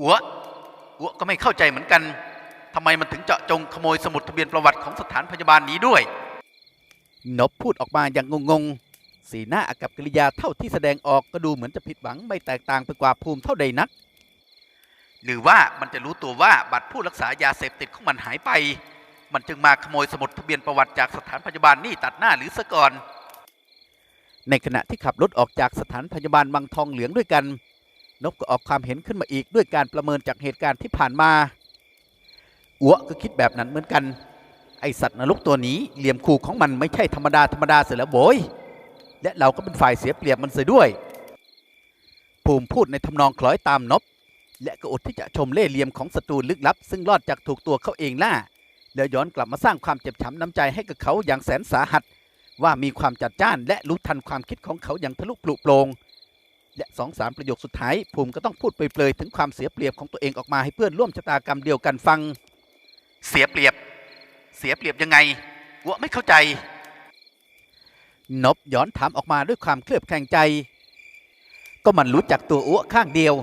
อัวอัวก็ไม่เข้าใจเหมือนกันทำไมมันถึงเจาะจงขโมยสมุดทะเบียนประวัติของสถานพยาบาลนี้ด้วย นบพูดออกมาอย่างงงๆ สีหน้าอากับกิริยาเท่าที่แสดงออกก็ดูเหมือนจะผิดหวังไม่แตกต่างไปกว่าภูมิเท่าใดนัก หรือว่ามันจะรู้ตัวว่าบัตรผู้รักษายาเสพติดของมันหายไป มันจึงมาขโมยสมุดทะเบียนประวัติจากสถานพยาบาลนี่ตัดหน้าหรือซะก่อนในขณะที่ขับรถออกจากสถานพยาบาลวังทองเหลืองด้วยกัน นบก็ออกความเห็นขึ้นมาอีกด้วยการประเมินจากเหตุการณ์ที่ผ่านมาอัวก็คิดแบบนั้นเหมือนกัน ไอสัตว์นรกตัวนี้เหลี่ยมคู่ของมันไม่ใช่ธรรมดาธรรมดาเสียแล้วโบยและเราก็เป็นฝ่ายเสียเปรียบมันเสียด้วย ภูมิพูดในทำนองคล้อยตามนบ และก็อดที่จะชมเล่ห์เหลี่ยมของศัตรูลึกลับ ซึ่งรอดจากถูกตัวเขาเองล่าแล้วย้อนกลับมาสร้างความเจ็บช้ำน้ำใจให้กับเขาอย่างแสนสาหัส ว่ามีความจัดจ้านและรู้ทันความคิดของเขาอย่างทะลุปลุโปรง และสองสามประโยคสุดท้ายภูมิก็ต้องพูดเปลยๆถึงความเสียเปรียบของตัวเองออกมาให้เพื่อนร่วมชะตากรรมเดียวกันฟัง เสียเปรียบ เสียเปรียบยังไงอัวไม่เข้าใจ นบย้อนถามออกมาด้วยความเคลือบแคลงใจ ก็มันรู้จักตัวอ้วข้างเดียว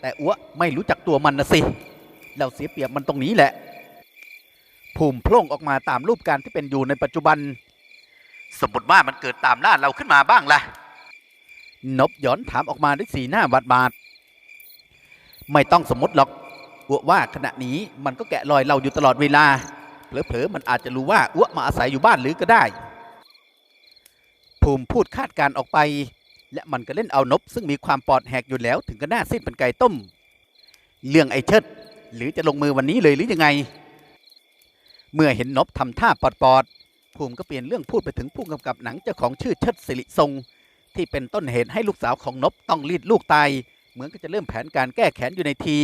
แต่อ้วไม่รู้จักตัวมันนะสิ เราเสียเปรียบมันตรงนี้แหละ ภูมิโพล่งออกมาตามรูปการที่เป็นอยู่ในปัจจุบัน สมมติว่ามันเกิดตามล่าเราขึ้นมาบ้างล่ะ นบย้อนถามออกมาด้วยสีหน้าบาดบาดไม่ต้องสมมติหรอกอ้วว่าขณะนี้มันก็แกะรอยเราอยู่ตลอดเวลาเผลอๆมันอาจจะรู้ว่าอ้วมาอาศัยอยู่บ้านหรือก็ได้ ภูมิพูดคาดการออกไป และมันก็เล่นเอานบ ซึ่งมีความปลอดแหกอยู่แล้วถึงก็น่าสิ้นเป็นไก่ต้ม เรื่องไอ้เชิด หรือจะลงมือวันนี้เลยหรือยังไง เมื่อเห็นนบทำท่าปอดๆภูมิก็เปลี่ยนเรื่องพูดไปถึงผู้กำกับหนังเจ้าของชื่อเชิดสิริทรง ที่เป็นต้นเหตุให้ลูกสาวของนบต้องรีดลูกตายเหมือนก็จะเริ่มแผนการแก้แค้นอยู่ในที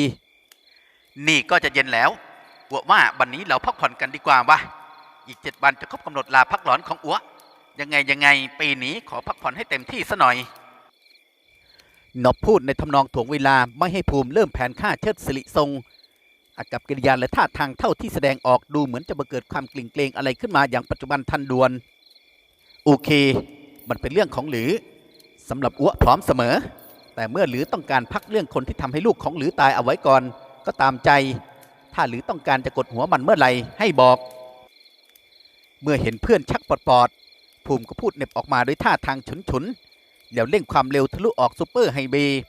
นี่ก็จะเย็นแล้วอัวว่าวันนี้เราพักผ่อนกันดีกว่าวะอีกเจ็ดวันจะครบกำหนดลาพักร้อนของอัวยังไงยังไงปีนี้ขอพักผ่อนให้เต็มที่ซะหน่อยนบพูดในทำนองถ่วงเวลาไม่ให้ภูมิเริ่มแผนฆ่าเชิดสิริทรงอากับกิริยาและท่าทางเท่าที่แสดงออกดูเหมือนจะมาเกิดความกลิ่งเกรงอะไรขึ้นมาอย่างปัจจุบันทันด่วน โอเค มันเป็นเรื่องของหรือ สำหรับอ้วพร้อมเสมอ แต่เมื่อหรือต้องการพักเรื่องคนที่ทำให้ลูกของหรือตายเอาไว้ก่อน ก็ตามใจ ถ้าหรือต้องการจะกดหัวมันเมื่อไหร่ให้บอก เมื่อเห็นเพื่อนชักปอดๆภูมิก็พูดเน็บออกมาด้วยท่าทางฉุนๆแล้วเร่งความเร็วทะลุออกซูเปอร์ไฮเวย์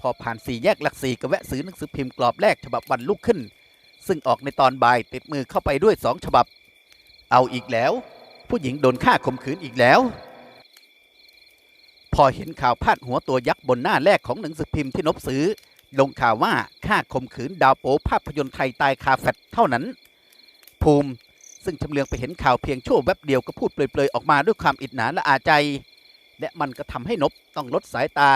พอผ่านสี่แยกหลักสี่ก็แวะซื้อหนังสือพิมพ์กรอบแรกฉบับวันลุกขึ้น ซึ่งออกในตอนบ่ายติดมือเข้าไปด้วยสองฉบับ เอาอีกแล้ว ผู้หญิงโดนฆ่าข่มขืนอีกแล้ว พอเห็นข่าวพาดหัวตัวยักษ์บนหน้าแรกของหนังสือพิมพ์ที่นบซื้อ ลงข่าวว่าฆ่าข่มขืนดาวโป๊ภาพยนตร์ไทยตายคาแฟตเท่านั้น ภูมิซึ่งชำเลืองไปเห็นข่าวเพียงชั่วแวบเดียวก็พูดเปลยๆ ออกมาด้วยความอิจฉาและอาใจ และมันก็ทำให้นบต้องลดสายตา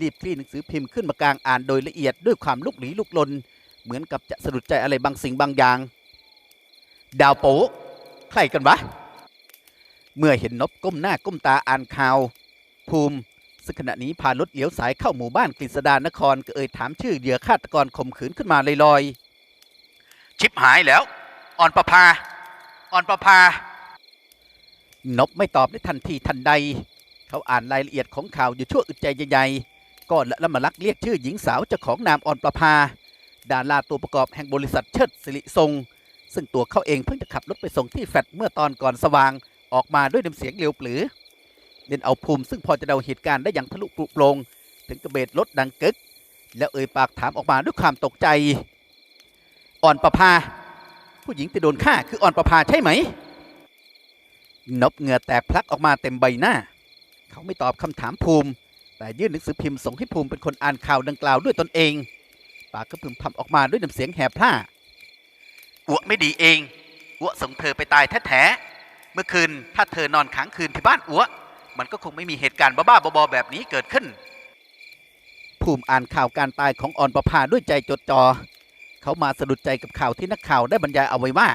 รีบคลี่หนังสือพิมพ์ขึ้นมากลางอ่านโดยละเอียดด้วยความลุกหลีลุกลน เหมือนกับจะสะดุดใจอะไรบางสิ่งบางอย่าง ดาวโป๊ใครกันวะเมื่อเห็นนบก้มหน้าก้มตาอ่านข่าว ภูมิ ซึ่งขณะนี้พารถเลี้ยวสายเข้าหมู่บ้านกฤษดานครก็เอ่ยถามชื่อเหยื่อฆาตกรข่มขืนขึ้นมาลอยๆ ชิปหายแล้ว อ่อนประพาอ่อนประพานบไม่ตอบในทันทีทันใด เขาอ่านรายละเอียดของข่าวอยู่ชั่วอึดใจใหญ่ๆก็ละมาลักเรียกชื่อหญิงสาวเจ้าของนามอ่อนประภา ดาราตัวประกอบแห่งบริษัทเชิดสิริทรงซึ่งตัวเขาเองเพิ่งจะขับรถไปส่งที่แฟลตเมื่อตอนก่อนสว่างออกมาด้วยน้ำเสียงเร็วปลือ เล่นเอาภูมิซึ่งพอจะเดาเหตุการณ์ได้อย่างทะลุปลุโปรงถึงกระเบิดรถดังกึก แล้วเอ่ยปากถามออกมาด้วยความตกใจ อ่อนประภา ผู้หญิงที่โดนฆ่าคืออ่อนประภาใช่ไหม นบเหงื่อแตกพลักออกมาเต็มใบหน้า เขาไม่ตอบคำถามภูมิ แต่ยื่นหนังสือพิมพ์ส่งให้ภูมิเป็นคนอ่านข่าวดังกล่าวด้วยตนเอง ปากก็พึมพำออกมาด้วยน้ำเสียงแหบพร่าอัวไม่ดีเองอัวส่งเธอไปตายแท้ๆเมื่อคืนถ้าเธอนอนค้างคืนที่บ้านอัว มันก็คงไม่มีเหตุการณ์บ้าๆบอๆแบบนี้เกิดขึ้น ภูมิอ่านข่าวการตายของอ่อนประภาด้วยใจจดจอ่อเขามาสะดุดใจกับข่าวที่นักข่าวได้บรรยายเอาไว้ว่า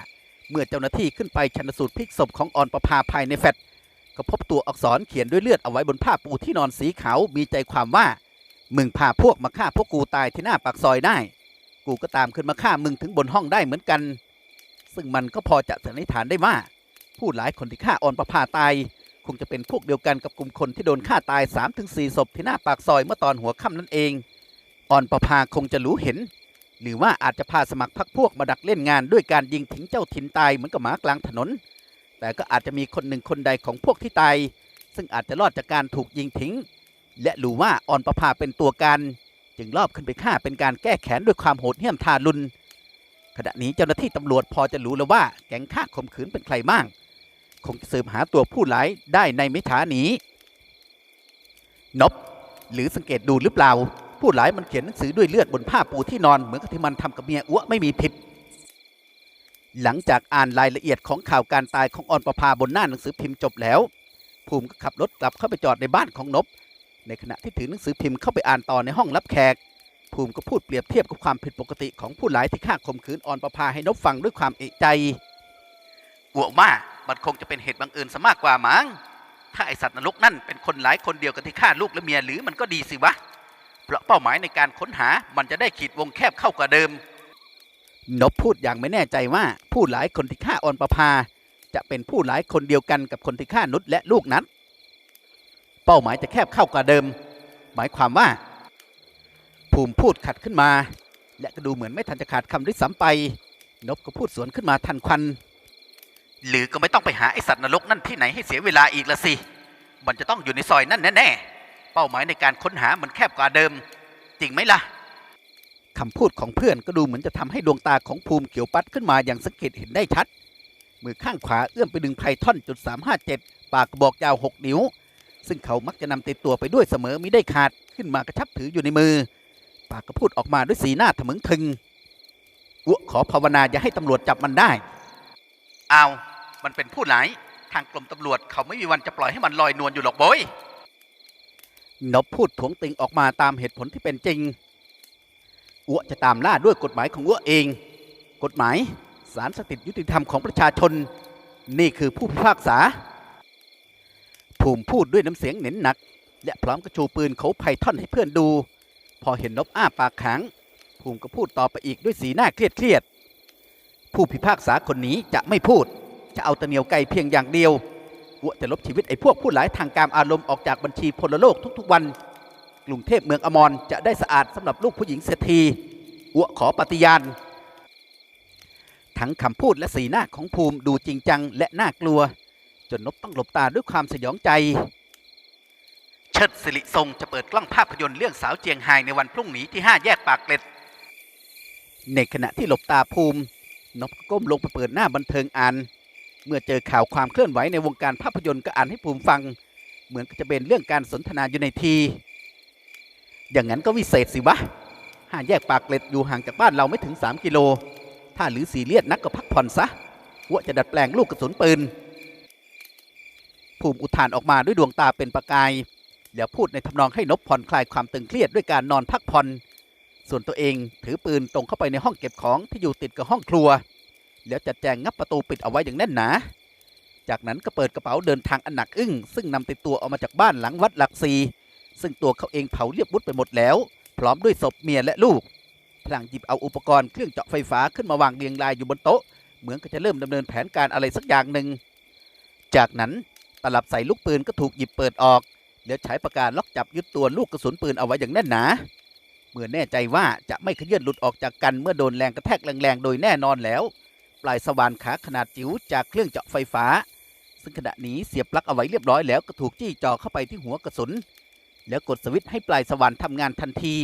เมื่อเจ้าหน้าที่ขึ้นไปชันสูตรพลิกศพของอ่อนประภาภายในแฟลตก็พบตัวอักษรเขียนด้วยเลือดเอาไว้บนผ้าปูที่นอนสีขาวมีใจความว่า มึงพาพวกมาฆ่าพวกกูตายที่หน้าปากซอยได้ กูก็ตามขึ้นมาฆ่ามึงถึงบนห้องได้เหมือนกัน ซึ่งมันก็พอจะสันนิษฐานได้ว่า ผู้หลายคนที่ฆ่าอ่อนประภาตาย คงจะเป็นพวกเดียวกันกับกลุ่มคนที่โดนฆ่าตาย 3-4 ศพที่หน้าปากซอยเมื่อตอนหัวค่ำนั่นเอง อ่อนประภาคงจะรู้เห็น หรือว่าอาจจะพาสมัครพรรคพวกมาดักเล่นงานด้วยการยิงทิ้งเจ้าถิ่นตายเหมือนกับหมากลางถนน แต่ก็อาจจะมีคนหนึ่งคนใดของพวกที่ตาย ซึ่งอาจจะรอดจากการถูกยิงทิ้ง และรู้ว่าอ่อนประภาเป็นตัวการ จึงรอบขึ้นไปฆ่าเป็นการแก้แค้นด้วยความโหดเหี้ยมทารุณขณะนี้เจ้าหน้าที่ตำรวจพอจะรู้แล้วว่าแก๊งฆ่าข่มขืนเป็นใครบ้าง คงจะสืบหาตัวผู้ร้ายได้ในไม่ช้านี้ นบ หรือสังเกตดูหรือเปล่า ผู้ร้ายมันเขียนหนังสือด้วยเลือดบนผ้าปูที่นอนเหมือนกับที่มันทำกับเมียอ้วไม่มีผิด หลังจากอ่านรายละเอียดของข่าวการตายของออนประภาบนหน้าหนังสือพิมพ์จบแล้ว ภูมิก็ขับรถกลับเข้าไปจอดในบ้านของนบ ในขณะที่ถือหนังสือพิมพ์เข้าไปอ่านต่อในห้องรับแขกภูมิก็พูดเปรียบเทียบกับความผิดปกติของผู้ร้ายที่ฆ่าข่มขืนออนประภาให้นบฟังด้วยความเอะใจ อัวว่ามันคงจะเป็นเหตุบังเอิญซะมากกว่ามั้งถ้าไอสัตว์นรกนั่นเป็นคนหลายคนเดียวกันที่ฆ่าลูกและเมียหรือมันก็ดีสิวะ เพราะเป้าหมายในการค้นหามันจะได้ขีดวงแคบเข้ากว่าเดิม นบพูดอย่างไม่แน่ใจว่าผู้หลายคนที่ฆ่าออนประภา จะเป็นผู้หลายคนเดียวกันกับคนที่ฆ่านุชและลูกนั้น เป้าหมายจะแคบเข้ากว่าเดิม หมายความว่า ภูมิพูดขัดขึ้นมา และก็ดูเหมือนไม่ทันจะขาดคำด้วยซ้ำไป นบก็พูดสวนขึ้นมาทันควัน หรือก็ไม่ต้องไปหาไอสัตว์นรกนั่นที่ไหนให้เสียเวลาอีกละสิ มันจะต้องอยู่ในซอยนั่นแน่ๆ เป้าหมายในการค้นหามันแคบกว่าเดิม จริงไหมล่ะคำพูดของเพื่อนก็ดูเหมือนจะทำให้ดวงตาของภูมิเขียวปัดขึ้นมาอย่างสังเกตเห็นได้ชัด มือข้างขวาเอื้อมไปดึงไพท่อนจุด357ปากกระบอกยาว6นิ้ว ซึ่งเขามักจะนำติดตัวไปด้วยเสมอมิได้ขาดขึ้นมากระชับถืออยู่ในมือ ปากก็พูดออกมาด้วยสีหน้าทะมึงทึงอ้วขอภาวนาอย่าให้ตำรวจจับมันได้เอา มันเป็นผู้หลาย ทางกรมตำรวจเขาไม่มีวันจะปล่อยให้มันลอยนวลอยู่หรอกโบยนบพูดถวงติงออกมาตามเหตุผลที่เป็นจริงอ้วจะตามล่าด้วยกฎหมายของอ้วเอง กฎหมายสารสถิตยุติธรรมของประชาชน นี่คือผู้พิพากษา ภูมิพูดด้วยน้ำเสียงเหน็นหนัก และพร้อมกระชูปืนเขาไพท่อนให้เพื่อนดู พอเห็นนบอ้าปากขังภูมิก็พูดต่อไปอีกด้วยสีหน้าเครียดเครียด ผู้พิพากษาคนนี้จะไม่พูด จะเอาแตะเหนียวไกลเพียงอย่างเดียวอ้วจะลบชีวิตไอ้พวกผู้หลายทางการอารมณ์ออกจากบัญชีพลโลกทุกๆวัน กรุงเทพเมืองอมรจะได้สะอาดสำหรับลูกผู้หญิงเศรษฐีอ้วขอปฏิญาณ ทั้งคำพูดและสีหน้าของภูมิดูจริงจังและน่ากลัว จนนบต้องหลบตาด้วยความสยองใจ เชิดสิริทรงจะเปิดกล้องภาพยนตร์เรื่องสาวเจียงไฮในวันพรุ่งนี้ที่ 5 แยกปากเกร็ด ในขณะที่หลบตาภูมินบก็ก้มลงไปเปิดหน้าบันเทิงอ่าน เมื่อเจอข่าวความเคลื่อนไหวในวงการภาพยนตร์ก็อ่านให้ภูมิฟัง เหมือนกับจะเป็นเรื่องการสนทนาอยู่ในที อย่างนั้นก็วิเศษสิวะห้าแยกปากเกร็ดอยู่ห่างจากบ้านเราไม่ถึง 3 กิโล ถ้าหรือสีเลียดนักก็พักผ่อนซะว่าจะดัดแปลงลูกกระสุนปืน ภูมิอุทานออกมาด้วยดวงตาเป็นประกาย แล้วพูดในทำนองให้นบผ่อนคลายความตึงเครียดด้วยการนอนพักผ่อน ส่วนตัวเองถือปืนตรงเข้าไปในห้องเก็บของที่อยู่ติดกับห้องครัว แล้วจัดแจงงับประตูปิดเอาไว้อย่างแน่นหนาจากนั้นก็เปิดกระเป๋าเดินทางอันหนักอึ้งซึ่งนำติดตัวออกมาจากบ้านหลังวัดหลักซีซึ่งตัวเขาเองเผาเรียบวุฒไปหมดแล้ว พร้อมด้วยศพเมียและลูกพลางหยิบเอาอุปกรณ์เครื่องเจาะไฟฟ้าขึ้นมาวางเรียงรายอยู่บนโต๊ะ เหมือนกับจะเริ่มดำเนินแผนการอะไรสักอย่างหนึ่ง จากนั้นตลับใส่ลูกปืนก็ถูกหยิบเปิดออก แล้วใช้ปากการล็อกจับยึดตัวลูกกระสุนปืนเอาไว้อย่างแน่นหนา เมื่อแน่ใจว่าจะไม่ขยื่นหลุดออกจากกันเมื่อโดนแรงกระแทกแรงๆโดยแน่นอนแล้ว ปลายสว่านขาขนาดจิ๋วจากเครื่องเจาะไฟฟ้า ซึ่งขณะนี้เสียบปลั๊กเอาไว้เรียบร้อยแล้วก็ถูกจี้จ่อเข้าไปที่หัวกระสุน แล้วกดสวิตช์ให้ปลายสว่านทำงานทันที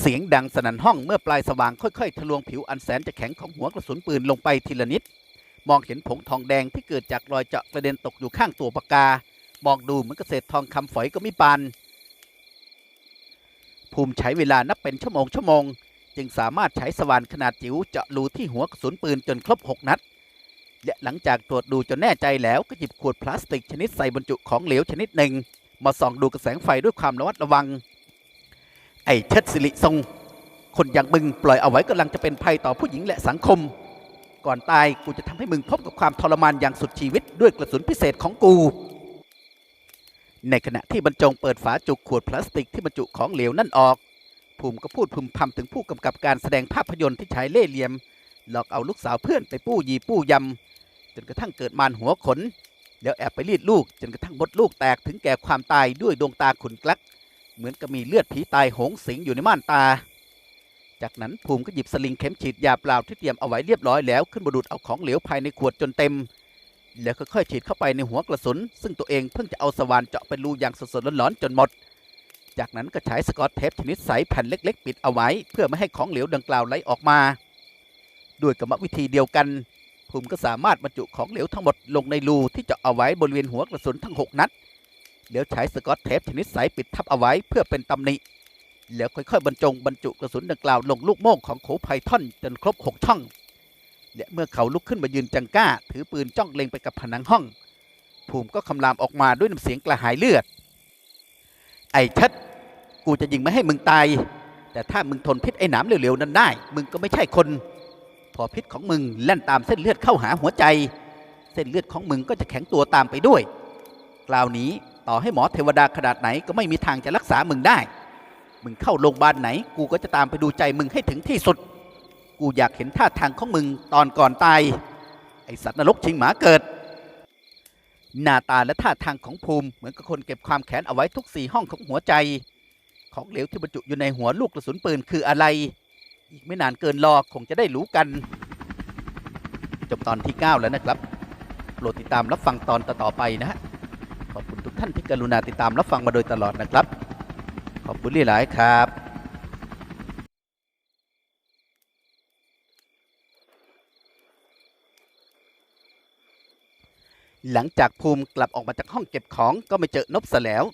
เสียงดังสนั่นห้องเมื่อปลายสว่างค่อยๆ ทะลวงผิวอันแสนจะแข็งของหัวกระสุนปืนลงไปทีละนิด มองเห็นผงทองแดงที่เกิดจากรอยเจาะกระเด็นตกอยู่ข้างตัวปากกามองดูเหมือนเกษตรทองคำฝอยก็ไม่ปานภูมิใช้เวลานับเป็นชั่วโมงชั่วโมง จึงสามารถใช้สว่านขนาดจิ๋วเจาะรูที่หัวกระสุนปืนจนครบ 6 นัด และหลังจากตรวจดูจนแน่ใจแล้วก็หยิบขวดพลาสติกชนิดใส่บรรจุของเหลวชนิดหนึ่ง มาส่องดูกระแสงไฟด้วยความระมัดระวัง ไอ้เชิดสิริทรง คนอย่างมึงปล่อยเอาไว้กำลังจะเป็นภัยต่อผู้หญิงและสังคม ก่อนตายกูจะทำให้มึงพบกับความทรมานอย่างสุดชีวิตด้วยกระสุนพิเศษของกูในขณะที่บรรจงเปิดฝาจุกขวดพลาสติกที่บรรจุของเหลวนั่นออก ภูมิก็พูดพึมพำถึงผู้กำกับการแสดงภาพยนตร์ที่ใช้เล่ห์เหลี่ยม หลอกเอาลูกสาวเพื่อนไปปู้ยีปู้ยำจนกระทั่งเกิดมารหัวขน แล้วแอบไปรีดลูกจนกระทั่งมดลูกแตกถึงแก่ความตายด้วยดวงตาขุนกลัก เหมือนกับมีเลือดผีตายโหงสิงอยู่ในม่านตา จากนั้นภูมิก็หยิบสลิงเข็มฉีดยาเปล่าที่เตรียมเอาไว้เรียบร้อยแล้วขึ้นมาดูดเอาของเหลวภายในขวดจนเต็ม แล้วค่อยๆฉีดเข้าไปในหัวกระสุน ซึ่งตัวเองเพิ่งจะเอาสว่านเจาะเป็นรูอย่างสดๆร้อนๆจนหมด จากนั้นก็ใช้สกอตเทปชนิดใสแผ่นเล็ก ๆ ปิดเอาไว้ เพื่อไม่ให้ของเหลวดังกล่าวไหลออกมา ด้วยกรรมวิธีเดียวกันภูมิก็สามารถบรรจุของเหลวทั้งหมดลงในรูที่เจาะเอาไว้บริเวณหัวกระสุนทั้ง 6 นัด แล้วใช้สกอตเทปชนิดใสปิดทับเอาไว้เพื่อเป็นตำหนิ แล้วค่อยๆบรรจงบรรจุกระสุนดังกล่าวลงลูกโม่งของโขไพทอนจนครบ 6 ช่อง และเมื่อเขาลุกขึ้นมายืนจังก้า ถือปืนจ้องเล็งไปกับผนังห้อง ภูมิก็คำรามออกมาด้วยน้ำเสียงกระหายเลือด ไอ้ชัดกูจะยิงไม่ให้มึงตาย แต่ถ้ามึงทนพิษไอ้หนามเร็วๆนั้นได้ มึงก็ไม่ใช่คน พอพิษของมึงแล่นตามเส้นเลือดเข้าหาหัวใจ เส้นเลือดของมึงก็จะแข็งตัวตามไปด้วยกล่าวนี้ต่อให้หมอเทวดาขนาดไหนก็ไม่มีทางจะรักษามึงได้ มึงเข้าโรงพยาบาลไหน กูก็จะตามไปดูใจมึงให้ถึงที่สุด กูอยากเห็นท่าทางของมึงตอนก่อนตายไอสัตว์นรกชิงหมาเกิด หน้าตาและท่าทางของภูมิเหมือนกับคนเก็บความแค้นเอาไว้ทุกสี่ห้องของหัวใจ ของเหลวที่บรรจุอยู่ในหัวลูกกระสุนปืนคืออะไร อีกไม่นานเกินรอคงจะได้รู้กัน จบตอนที่ 9 แล้วนะครับโปรดติดตามรับฟังตอนต่อๆไปนะฮะขอบคุณทุกท่านที่กรุณาติดตามรับฟังมาโดยตลอดนะครับ ขอบคุณหลายๆครับ หลังจากภูมิกลับออกมาจากห้องเก็บของก็ไม่เจอนบซะแล้ว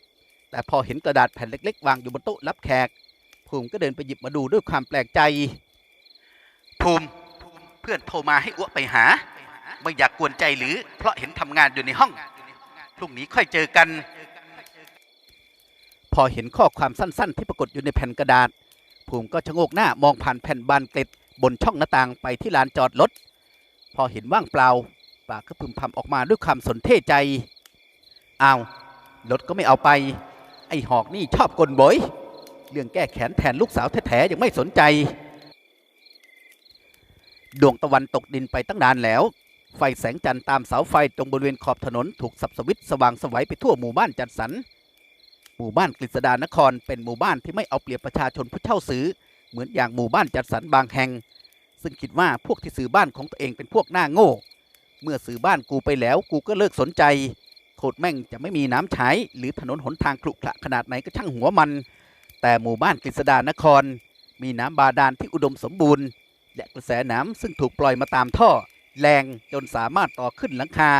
แต่พอเห็นกระดาษแผ่นเล็ก ๆ วางอยู่บนโต๊ะรับแขก ภูมิก็เดินไปหยิบมาดูด้วยความแปลกใจ ภูมิเพื่อนโทรมาให้อ้วไปหา ไม่อยากกวนใจหรือ เพราะเห็นทำงานอยู่ในห้องพรุ่งนี้ค่อยเจอกัน พอเห็นข้อความสั้น ๆ ที่ปรากฏอยู่ในแผ่นกระดาษ ภูมิก็ชะโงกหน้ามองผ่านแผ่นบานเกล็ดบนช่องหน้าต่างไปที่ลานจอดรถพอเห็นว่างเปล่า ปากก็พึมพำออกมาด้วยความสนเทใจอ้าวรถก็ไม่เอาไป ไอ้หอกนี่ชอบกลบอยเรื่องแก้แขนแทนลูกสาวแท้ๆยังไม่สนใจ ดวงตะวันตกดินไปตั้งนานแล้ว ไฟแสงจันทร์ตามเสาไฟตรงบริเวณขอบถนนถูกสับสวิตสว่างสวัยไปทั่วหมู่บ้านจัดสรรหมู่บ้านกฤษดานครเป็นหมู่บ้านที่ไม่เอาเปรียบประชาชนผู้เช่าซื้อ เหมือนอย่างหมู่บ้านจัดสรรบางแห่ง ซึ่งคิดว่าพวกที่ซื้อบ้านของตัวเองเป็นพวกหน้าโง่ เมื่อซื้อบ้านกูไปแล้วกูก็เลิกสนใจ โคตรแม่งจะไม่มีน้ำใช้ หรือถนนหนทางขรุขระขนาดไหนก็ช่างหัวมัน แต่หมู่บ้านกฤษดานคร มีน้ำบาดาลที่อุดมสมบูรณ์ และกระแสน้ำซึ่งถูกปล่อยมาตามท่อ แรงจนสามารถต่อขึ้นหลังคา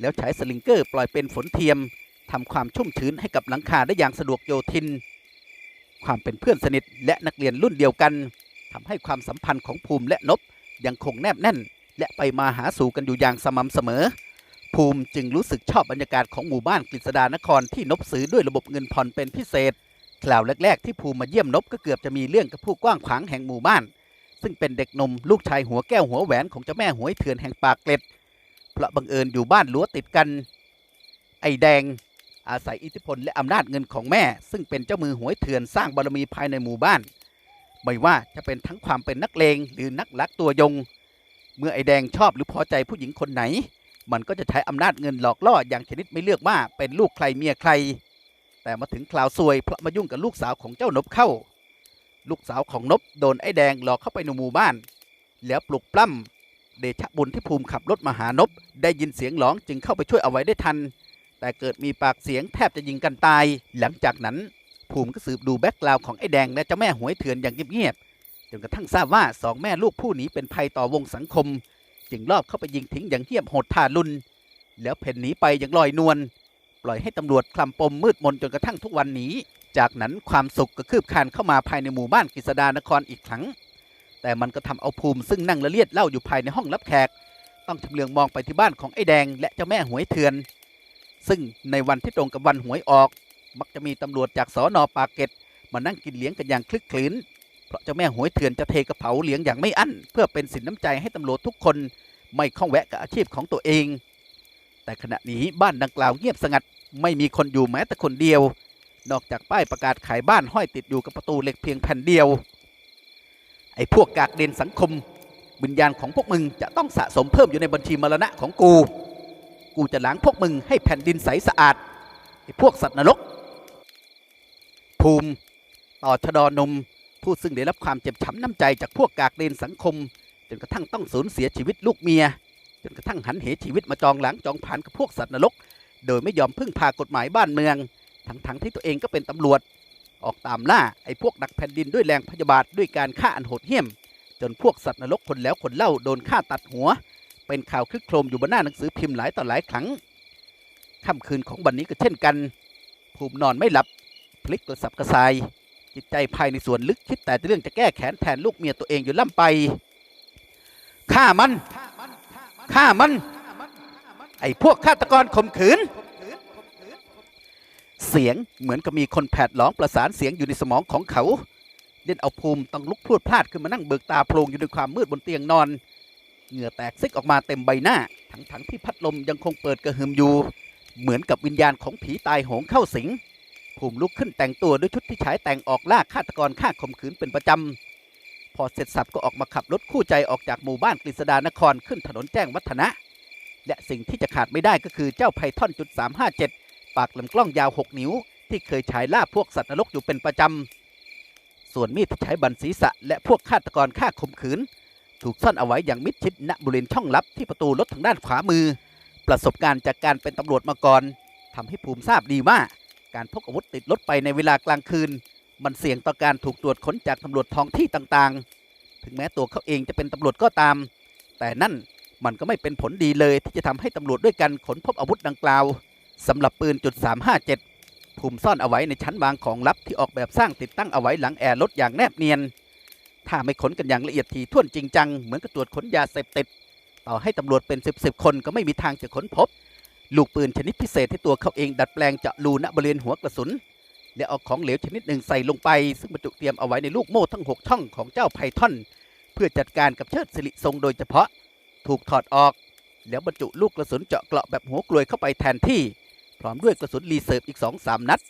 แล้วใช้สลิงเกอร์ปล่อยเป็นฝนเทียมทำความชุ่มชื้นให้กับหลังคาได้อย่างสะดวกโยทิน ความเป็นเพื่อนสนิทและนักเรียนรุ่นเดียวกันทำให้ความสัมพันธ์ของภูมิและนบยังคงแนบแน่น และไปมาหาสู่กันอยู่อย่างสม่ำเสมอ ภูมิจึงรู้สึกชอบบรรยากาศของหมู่บ้านกฤษดานครที่นบซื้อด้วยระบบเงินผ่อนเป็นพิเศษ คราวแรก ๆ ที่ภูมิมาเยี่ยมนบก็เกือบจะมีเรื่องกับผู้กว้างขวางแห่งหมู่บ้าน ซึ่งเป็นเด็กนมลูกชายหัวแก้วหัวแหวนของเจ้าแม่หวยเถื่อนแห่งปากเกร็ดเพราะบังเอิญอยู่บ้านรั้วติดกัน ไอ้แดง อาศัยอิทธิพลและอำนาจเงินของแม่ ซึ่งเป็นเจ้ามือหวยเถื่อนสร้างบารมีภายในหมู่บ้าน ไม่ว่าจะเป็นทั้งความเป็นนักเลงหรือนักลักตัวยง เมื่อไอแดงชอบหรือพอใจผู้หญิงคนไหน มันก็จะใช้อำนาจเงินหลอกล่ออย่างชนิดไม่เลือกว่าเป็นลูกใครเมียใคร แต่มาถึงคราวซวยเพราะมายุ่งกับลูกสาวของเจ้านบเข้า ลูกสาวของนบโดนไอแดงหลอกเข้าไปในหมู่บ้าน แล้วปลุกปล้ำเดชะบุญที่ภูมิขับรถมาหานบได้ยินเสียงร้องจึงเข้าไปช่วยเอาไว้ได้ทัน แต่เกิดมีปากเสียงแทบจะยิงกันตาย หลังจากนั้นภูมิก็สืบดูแบ็กกราวของไอแดงและเจ้าแม่หวยเถื่อนอย่างเงียบๆ จนกระทั่งทราบว่าสองแม่ลูกผู้นี้เป็นภัยต่อวงสังคม จึงลอบเข้าไปยิงทิ้งอย่างเหี้ยมโหดทารุณแล้วเพ่นหนีไปอย่างลอยนวลปล่อยให้ตำรวจคลำปมมืดมนจนกระทั่งทุกวันนี้ จากนั้นความสุขก็คืบคานเข้ามาภายในหมู่บ้านกฤษดานครอีกครั้ง แต่มันก็ทำเอาภูมิซึ่งนั่งละเลียดเล่าอยู่ภายในห้องรับแขก ต้องชำเลืองมองไปที่บ้านของไอ้แดงและเจ้าแม่หวยเถื่อน ซึ่งในวันที่ตรงกับวันหวยออก มักจะมีตำรวจจากสอนอปากเกร็ดมานั่งกินเลี้ยงกันอย่างคลึกคลื้น เพราะเจ้าแม่หวยเถื่อนจะเทกระเป๋าเลี้ยงอย่างไม่อั้น เพื่อเป็นสินน้ำใจให้ตำรวจทุกคนไม่ข้องแวะกับอาชีพของตัวเอง แต่ขณะนี้บ้านดังกล่าวเงียบสงัด ไม่มีคนอยู่แม้แต่คนเดียว นอกจากป้ายประกาศขายบ้านห้อยติดอยู่กับประตูเหล็กเพียงแผ่นเดียว ไอ้พวกกากเด่นสังคมวิญญาณของพวกมึงจะต้องสะสมเพิ่มอยู่ในบัญชีมรณะของกู กูจะล้างพวกมึงให้แผ่นดินใสสะอาดไอ้พวกสัตว์นรก ภูมิ ต่อชะดอนม ผู้ซึ่งได้รับความเจ็บช้ำน้ำใจจากพวกกากเดนสังคม จนกระทั่งต้องสูญเสียชีวิตลูกเมีย จนกระทั่งหันเหชีวิตมาจองหลังจองผ่านกับพวกสัตว์นรก โดยไม่ยอมพึ่งพากฎหมายบ้านเมือง ทั้งๆที่ตัวเองก็เป็นตำรวจ ออกตามล่าไอ้พวกนักแผ่นดินด้วยแรงพยาบาทด้วยการฆ่าอันโหดเหี้ยม จนพวกสัตว์นรกคนแล้วคนเล่าโดนฆ่าตัดหัว เป็นข่าวคลึกโครมอยู่บนหน้าหนังสือพิมพ์หลายต่อหลายครั้งค่ำคืนของวันนี้ก็เช่นกัน ภูมินอนไม่หลับพลิกกระสับกระส่าย จิตใจภายในส่วนลึกคิดแต่เรื่องจะแก้แค้นแทนลูกเมียตัวเองอยู่ล่ำไปฆ่ามันฆ่ามัน ไอ้พวกฆาตกรข่มขืน เสียงเหมือนกับมีคนแผดร้องประสานเสียงอยู่ในสมองของเขาเล่นเอาภูมิต้องลุกพรวดพลาดขึ้นมานั่งเบิกตาโพลงอยู่ในความมืดบนเตียงนอน เหงื่อแตกซิกออกมาเต็มใบหน้า ทั้งๆที่พัดลมยังคงเปิดกระหึ่มอยู่ เหมือนกับวิญญาณของผีตายโหงเข้าสิง ภูมิลุกขึ้นแต่งตัวด้วยชุดที่ใช้แต่งออกล่าฆาตกรฆ่าข่มขืนเป็นประจำ พอเสร็จสับก็ออกมาขับรถคู่ใจออกจากหมู่บ้านกฤษดานครขึ้นถนนแจ้งวัฒนะ และสิ่งที่จะขาดไม่ได้ก็คือเจ้าไพทอนจุด357 ปากลำกล้องยาว 6 นิ้ว ที่เคยฉายล่าพวกสัตว์นรกอยู่เป็นประจำ ส่วนมีดที่ใช้บันศีรษะ และพวกฆาตกรฆ่าข่มขืน ถูกซ่อนเอาไว้อย่างมิดชิดณบริเวณช่องลับที่ประตูรถทางด้านขวามือ ประสบการณ์จากการเป็นตำรวจมาก่อนทำให้ภูมิทราบดีว่า การพกอาวุธติดรถไปในเวลากลางคืน มันเสี่ยงต่อการถูกตรวจค้นจากตำรวจท้องที่ต่างๆ ถึงแม้ตัวเขาเองจะเป็นตำรวจก็ตาม แต่นั่นมันก็ไม่เป็นผลดีเลยที่จะทำให้ตำรวจด้วยกันขนพบอาวุธดังกล่าวสำหรับปืนจุด357ภูมิซ่อนเอาไว้ในชั้นวางของลับที่ออกแบบสร้างติดตั้งเอาไว้หลังแอร์รถอย่างแนบเนียน ถ้าไม่ขนกันอย่างละเอียดถี่ถ้วนจริงจังเหมือนกับตรวจค้นยาเสพติด ต่อให้ตำรวจเป็นสิบสิบคนก็ไม่มีทางจะค้นพบ ลูกปืนชนิดพิเศษที่ตัวเขาเองดัดแปลงเจาะรูณบริเวณหัวกระสุน และเอาของเหลวชนิดหนึ่งใส่ลงไปซึ่งบรรจุเตรียมเอาไว้ในลูกโม่ทั้ง 6 ช่องของเจ้าไพทอน เพื่อจัดการกับเชิดสิริทรงโดยเฉพาะ ถูกถอดออก แล้วบรรจุลูกกระสุนเจาะเกราะแบบหัวกลวยเข้าไปแทนที่ พร้อมด้วยกระสุนรีเซิร์ฟอีก 2-3 นัด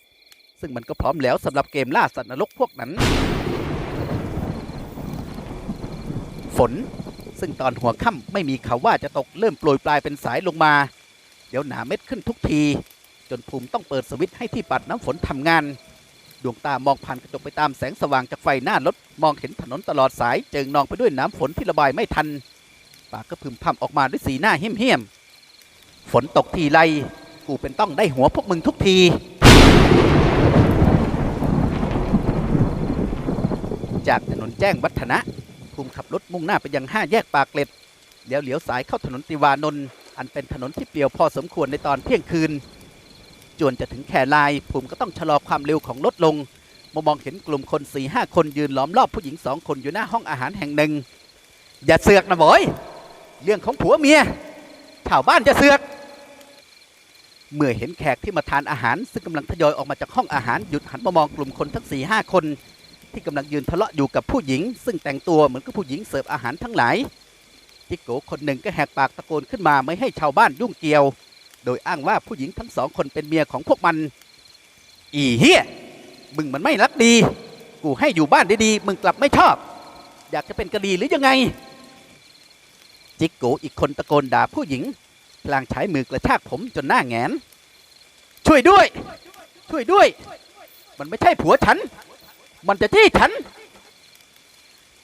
ซึ่งมันก็พร้อมแล้วสำหรับเกมล่าสัตว์นรกพวกนั้น ฝนซึ่งตอนหัวค่ำไม่มีข่าวว่าจะตกเริ่มโปรยปลายเป็นสายลงมา เดี๋ยวหนาเม็ดขึ้นทุกที จนภูมิต้องเปิดสวิตช์ให้ที่ปัดน้ำฝนทำงาน ดวงตามองผ่านกระจกไปตามแสงสว่างจากไฟหน้ารถมองเห็นถนนตลอดสาย เจิงนองไปด้วยน้ำฝนที่ระบายไม่ทัน ปากก็พึมพำออกมาด้วยสีหน้าเหี้ยมๆฝนตกทีไรกูเป็นต้องได้หัวพวกมึงทุกทีจากถนนแจ้งวัฒนะภูมิขับรถมุ่งหน้าไปยังห้าแยกปากเกร็ดเลี้ยวเหลียวสายเข้าถนนติวานนท์ อันเป็นถนนที่เปลี่ยวพอสมควรในตอนเที่ยงคืน จวนจะถึงแค่ลายภูมิก็ต้องชะลอความเร็วของรถลงมามองเห็นกลุ่มคนสี่ห้าคนยืนล้อมรอบผู้หญิงสองคนอยู่หน้าห้องอาหารแห่งหนึ่ง อย่าเสือกนะบอย เรื่องของผัวเมียชาวบ้านจะเสือก เมื่อเห็นแขกที่มาทานอาหาร ซึ่งกำลังทยอยออกมาจากห้องอาหารหยุดหันมามองกลุ่มคนทั้งสี่ห้าคน ที่กำลังยืนทะเลาะอยู่กับผู้หญิง ซึ่งแต่งตัวเหมือนกับผู้หญิงเสิร์ฟอาหารทั้งหลาย จิกโกคนหนึ่งก็แหกปากตะโกนขึ้นมาไม่ให้ชาวบ้านยุ่งเกี่ยว โดยอ้างว่าผู้หญิงทั้งสองคนเป็นเมียของพวกมัน อีเฮียมึงมันไม่รักดี กูให้อยู่บ้านดีๆมึงกลับไม่ชอบ อยากจะเป็นกะดีหรือยังไง จิกโกอีกคนตะโกนด่าผู้หญิงพลางใช้มือกระชากผมจนหน้าแงน ช่วยด้วย ช่วยด้วย มันไม่ใช่ผัวฉัน มันจะจี้ฉัน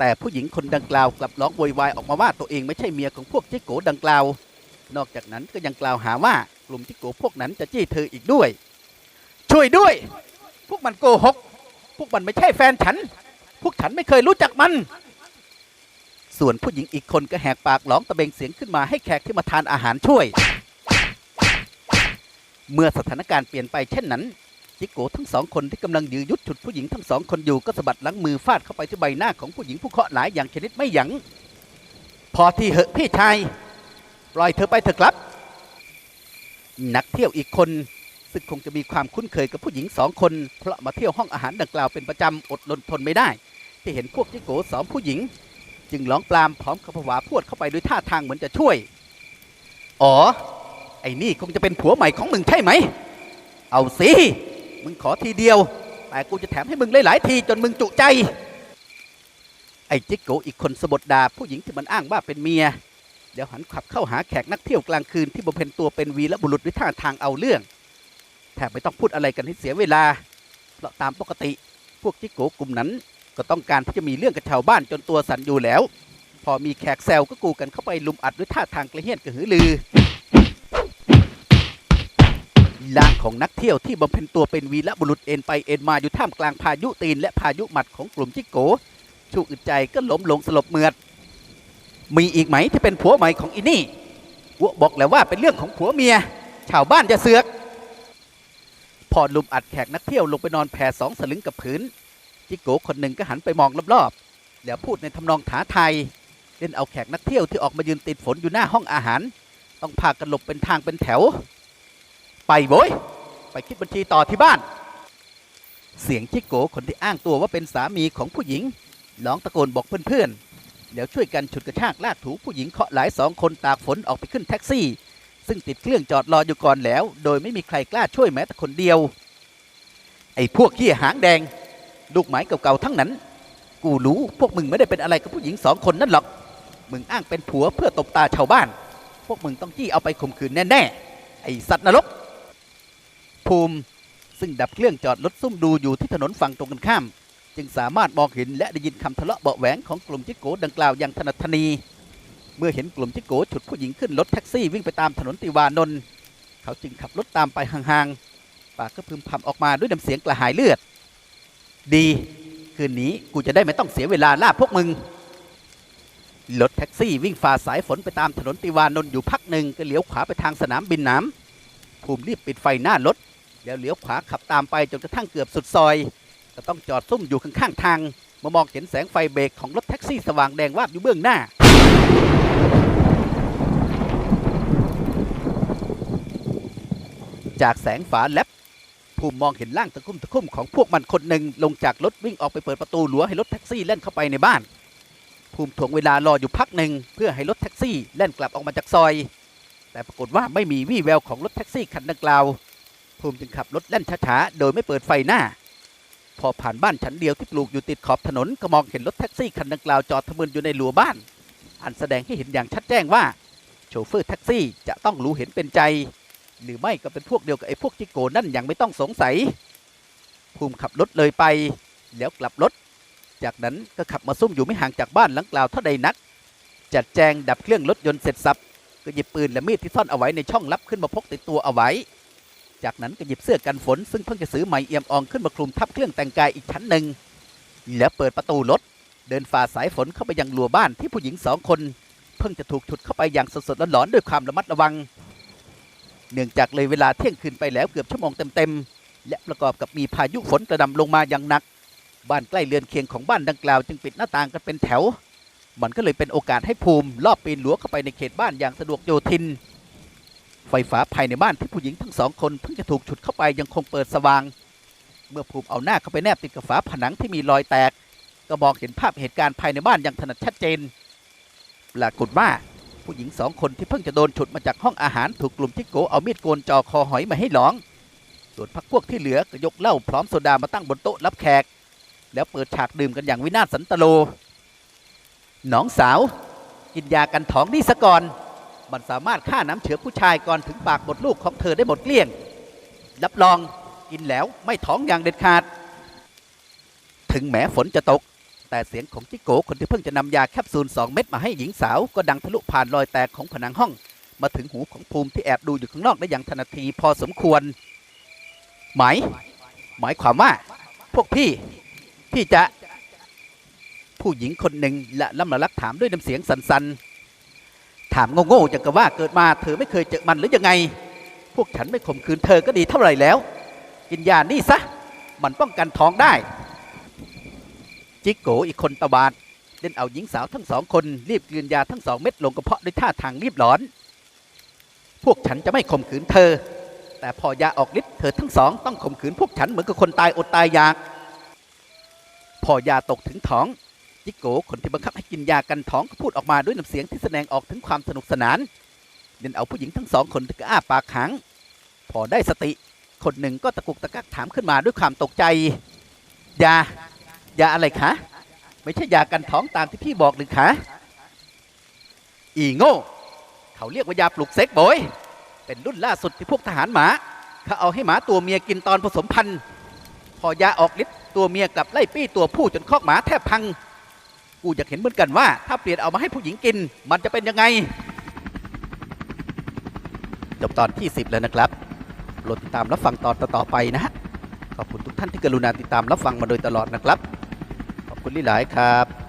แต่ผู้หญิงคนดังกล่าวกลับร้องโวยวายออกมาว่าตัวเองไม่ใช่เมียของพวกจิกโกดังกล่าว นอกจากนั้นก็ยังกล่าวหาว่ากลุ่มจิกโกพวกนั้นจะจี้เธออีกด้วย ช่วยด้วย พวกมันโกหก พวกมันไม่ใช่แฟนฉัน พวกฉันไม่เคยรู้จักมัน ส่วนผู้หญิงอีกคนก็แหกปากร้องตะเบงเสียงขึ้นมาให้แขกที่มาทานอาหารช่วย เมื่อสถานการณ์เปลี่ยนไปเช่นนั้น จิโกทั้งสองคนที่กำลังยื้อยุดฉุดผู้หญิงทั้งสองคนอยู่ก็สะบัดหลังมือฟาดเข้าไปที่ใบหน้าของผู้หญิงผู้เคาะห์หลายอย่างชนิดไม่ยัง้งพอที่เหอะพี่ชายปล่อยเธอไปเถอะครับ นักเที่ยวอีกคนซึ่งคงจะมีความคุ้นเคยกับผู้หญิงสองคน เพราะมาเที่ยวห้องอาหารดังกล่าวเป็นประจำอดรนทนไม่ได้ ที่เห็นพวกจิโกสองผู้หญิง จึงร้องปรามพร้อมกับผวาพวดเข้าไปด้วยท่าทางเหมือนจะช่วย อ๋อ ไอ้นี่คงจะเป็นผัวใหม่ของมึงใช่ไหม เอาสิ มึงขอทีเดียว แต่กูจะแถมให้มึงหลายๆทีจนมึงจุใจ ไอ้จิกโกอีกคนสะบดดาผู้หญิงที่มันอ้างว่าเป็นเมีย เดี๋ยวหันขับเข้าหาแขกนักเที่ยวกลางคืนที่บำเพ็ญตัวเป็นวีรบุรุษด้วยท่าทางเอาเรื่อง แทบไม่ต้องพูดอะไรกันให้เสียเวลา เพราะตามปกติ พวกจิกโกกลุ่มนั้น ก็ต้องการที่จะมีเรื่องกับชาวบ้านจนตัวสั่นอยู่แล้ว พอมีแขกแซวก็กูกันเข้าไปลุมอัดด้วยท่าทางกระเฮี้ยนกระหือรือ ลางของนักเที่ยวที่บำเพ็ญตัวเป็นวีรบุรุษเอ็นไปเอ็นมาอยู่ท่ามกลางพายุตีนและพายุหมัดของกลุ่มจิโกชูอึดใจก็ล้มลงสลบเมือด มีอีกไหมที่เป็นผัวใหม่ของอินี่วัวบอกแล้วว่าเป็นเรื่องของผัวเมีย ชาวบ้านจะเสือก พอลุมอัดแขกนักเที่ยวลงไปนอนแผ่สองสลึงกับพื้นจิโกคนหนึ่งก็หันไปมองรอบๆแล้วพูดในทำนองท้าทยเล่นเอาแขกนักเที่ยวที่ออกมายืนติดฝนอยู่หน้าห้องอาหาร ต้องพากันหลบเป็นทางเป็นแถว ไปโว้ย ไปคิดบัญชีต่อที่บ้าน เสียงจิโกคนที่อ้างตัวว่าเป็นสามีของผู้หญิงร้องตะโกนบอกเพื่อนๆ แล้วช่วยกันฉุดกระชากลากถูผู้หญิงเคาะหลายสองคนตากฝนออกไปขึ้นแท็กซี่ ซึ่งติดเครื่องจอดรออยู่ก่อนแล้ว โดยไม่มีใครกล้าช่วยแม้แต่คนเดียว ไอ้พวกขี้หางแดง ลูกไม้เก่าๆทั้งนั้น กูรู้พวกมึงไม่ได้เป็นอะไรกับผู้หญิงสองคนนั่นหรอก มึงอ้างเป็นผัวเพื่อตบตาชาวบ้าน พวกมึงต้องจี้เอาไปข่มขืนแน่ๆ ไอ้สัตว์นรก ภูมิ ซึ่งดับเครื่องจอดรถซุ่มดูอยู่ที่ถนนฝั่งตรงกันข้าม จึงสามารถมองเห็นและได้ยินคำทะเลาะเบาแหวงของกลุ่มจิโกดังกล่าวอย่างถนัดทนี เมื่อเห็นกลุ่มจิโกฉุดผู้หญิงขึ้นรถแท็กซี่วิ่งไปตามถนนติวานนท์เขาจึงขับรถตามไปห่างๆปากก็พึมพำออกมาด้วยน้ำเสียงกระหายเลือด ดี คืนนี้กูจะได้ไม่ต้องเสียเวลาล่าพวกมึงรถแท็กซี่วิ่งฝ่าสายฝนไปตามถนนติวานนท์อยู่พักหนึ่งก็เลี้ยวขวาไปทางสนามบินน้ำภูมิรีบปิดไฟหน้ารถ แล้วเลี้ยวขวาขับตามไปจนกระทั่งเกือบสุดซอย ก็ต้องจอดซุ่มอยู่ข้างๆทาง มามองเห็นแสงไฟเบรกของรถแท็กซี่สว่างแดงวาบอยู่เบื้องหน้า จากแสงฝาแลบภูมิมองเห็นร่างตะคุ่มตะคุ่มของพวกมันคนหนึ่งลงจากรถวิ่งออกไปเปิดประตูหลัวให้รถแท็กซี่แล่นเข้าไปในบ้าน ภูมิถ่วงเวลารออยู่พักหนึ่งเพื่อให้รถแท็กซี่แล่นกลับออกมาจากซอย แต่ปรากฏว่าไม่มีวี่แววของรถแท็กซี่คันดังกล่าว ภูมิจึงขับรถแล่นช้าๆ โดยไม่เปิดไฟหน้า พอผ่านบ้านชั้นเดียวที่ปลูกอยู่ติดขอบถนนก็มองเห็นรถแท็กซี่คันดังกล่าวจอดทะมึนอยู่ในหลัวบ้าน อันแสดงให้เห็นอย่างชัดแจ้งว่า โชเฟอร์แท็กซี่จะต้องรู้เห็นเป็นใจ หรือไม่ก็เป็นพวกเดียวกับไอ้พวกจิโกนั่นอย่างไม่ต้องสงสัย ภูมิขับรถเลยไป แล้วกลับรถ จากนั้นก็ขับมาซุ่มอยู่ไม่ห่างจากบ้านหลังกล่าวเท่าใดนัก จัดแจงดับเครื่องรถยนต์เสร็จสับก็หยิบปืนและมีดที่ซ่อนเอาไว้ในช่องลับขึ้นมาพกติดตัวเอาไว้ จากนั้นก็หยิบเสื้อกันฝน ซึ่งเพิ่งจะซื้อใหม่เอี่ยมอ่องขึ้นมาคลุมทับเครื่องแต่งกายอีกชั้นหนึ่ง แล้วเปิดประตูรถ เดินฝ่าสายฝนเข้าไปยังหลัวบ้านที่ผู้หญิงสองคน เพิ่งจะถูกฉุดเข้าไปอย่างสดๆร้อนๆด้วยความระมัดระวัง เนื่องจากเลยเวลาเที่ยงคืนไปแล้วเกือบชั่วโมงเต็มๆและประกอบกับมีพายุฝนกระหนำลงมาอย่างหนัก บ้านใกล้เรือนเคียงของบ้านดังกล่าวจึงปิดหน้าต่างกันเป็นแถว มันก็เลยเป็นโอกาสให้ภูมิลอบปีนหลัวเข้าไปในเขตบ้านอย่างสะดวกโยทิน ไฟฟ้าภายในบ้านที่ผู้หญิงทั้งสองคนเพิ่งจะถูกฉุดเข้าไปยังคงเปิดสว่าง เมื่อภูมิเอาหน้าเข้าไปแนบติดกับฝาผนังที่มีรอยแตก ก็มองเห็นภาพเหตุการณ์ภายในบ้านอย่างถนัดชัดเจนปรากฏว่าผู้หญิงสองคนที่เพิ่งจะโดนฉุดมาจากห้องอาหารถูกกลุ่มที่โกเอามีดโกนจ่อคอหอยมาให้หลอง ส่วนพักพวกที่เหลือก็ยกเหล้าพร้อมโซดามาตั้งบนโต๊ะรับแขก แล้วเปิดฉากดื่มกันอย่างวินาศสันตโล น้องสาว กินยากันท้องนี่ซะก่อน มันสามารถฆ่าน้ำเชื้อผู้ชายก่อนถึงปากบดลูกของเธอได้หมดเกลี้ยง รับรองกินแล้วไม่ท้องอย่างเด็ดขาด ถึงแม้ฝนจะตก แต่เสียงของจิโกคนที่เพิ่งจะนำยาแคปซูล 2 เม็ดมาให้หญิงสาวก็ดังทะลุผ่านรอยแตกของผนังห้อง มาถึงหูของภูมิที่แอบดูอยู่ข้างนอกได้อย่างทันทีพอสมควร หมายหมายความว่า พวกพี่พี่จะผู้หญิงคนหนึ่งละล่ำละลักถามด้วยน้ำเสียงสันๆ ถามโง่ๆจังกะว่าเกิดมาเธอไม่เคยเจอมันหรือยังไง พวกฉันไม่ข่มขืนเธอก็ดีเท่าไหร่แล้ว กินยานี่ซะ มันป้องกันท้องได้ จิกโกอีกคนตะบาดเล่นเอาหญิงสาวทั้งสองคนรีบกลืนยาทั้งสองเม็ดลงกระเพาะด้วยท่าทางรีบร้อน พวกฉันจะไม่ข่มขืนเธอ แต่พอยาออกฤทธิ์เธอทั้งสองต้องข่มขืนพวกฉันเหมือนกับคนตายอดตายอยาก พอยาตกถึงท้อง จิโกคนที่บังคับให้กินยากันท้องก็พูดออกมาด้วยน้ำเสียงที่แสดงออกถึงความสนุกสนานเล่นเอาผู้หญิงทั้งสองคนก็อ้าปากขัง พอได้สติ คนหนึ่งก็ตะกุกตะกักถามขึ้นมาด้วยความตกใจยายาอะไรคะไม่ใช่ยากันท้องตามที่พี่บอกหรือคะอีโง่เขาเรียกว่ายาปลุกเซ็กบอยเป็นรุ่นล่าสุดที่พวกทหารหมาเขาเอาให้หมาตัวเมียกินตอนผสมพันธุ์ พอยาออกฤทธิ์ตัวเมียกลับไล่ปี้ตัวผู้จนคอกหมาแทบพัง กูอยากเห็นเหมือนกันว่า ถ้าเปลี่ยนเอามาให้ผู้หญิงกิน มันจะเป็นยังไง จบตอนที่ 10 แล้วนะครับโปรดติดตามรับฟังตอนต่อๆไปนะฮะ ขอบคุณทุกท่านที่กรุณาติดตามรับฟังมาโดยตลอดนะครับ ขอบคุณหลายครับ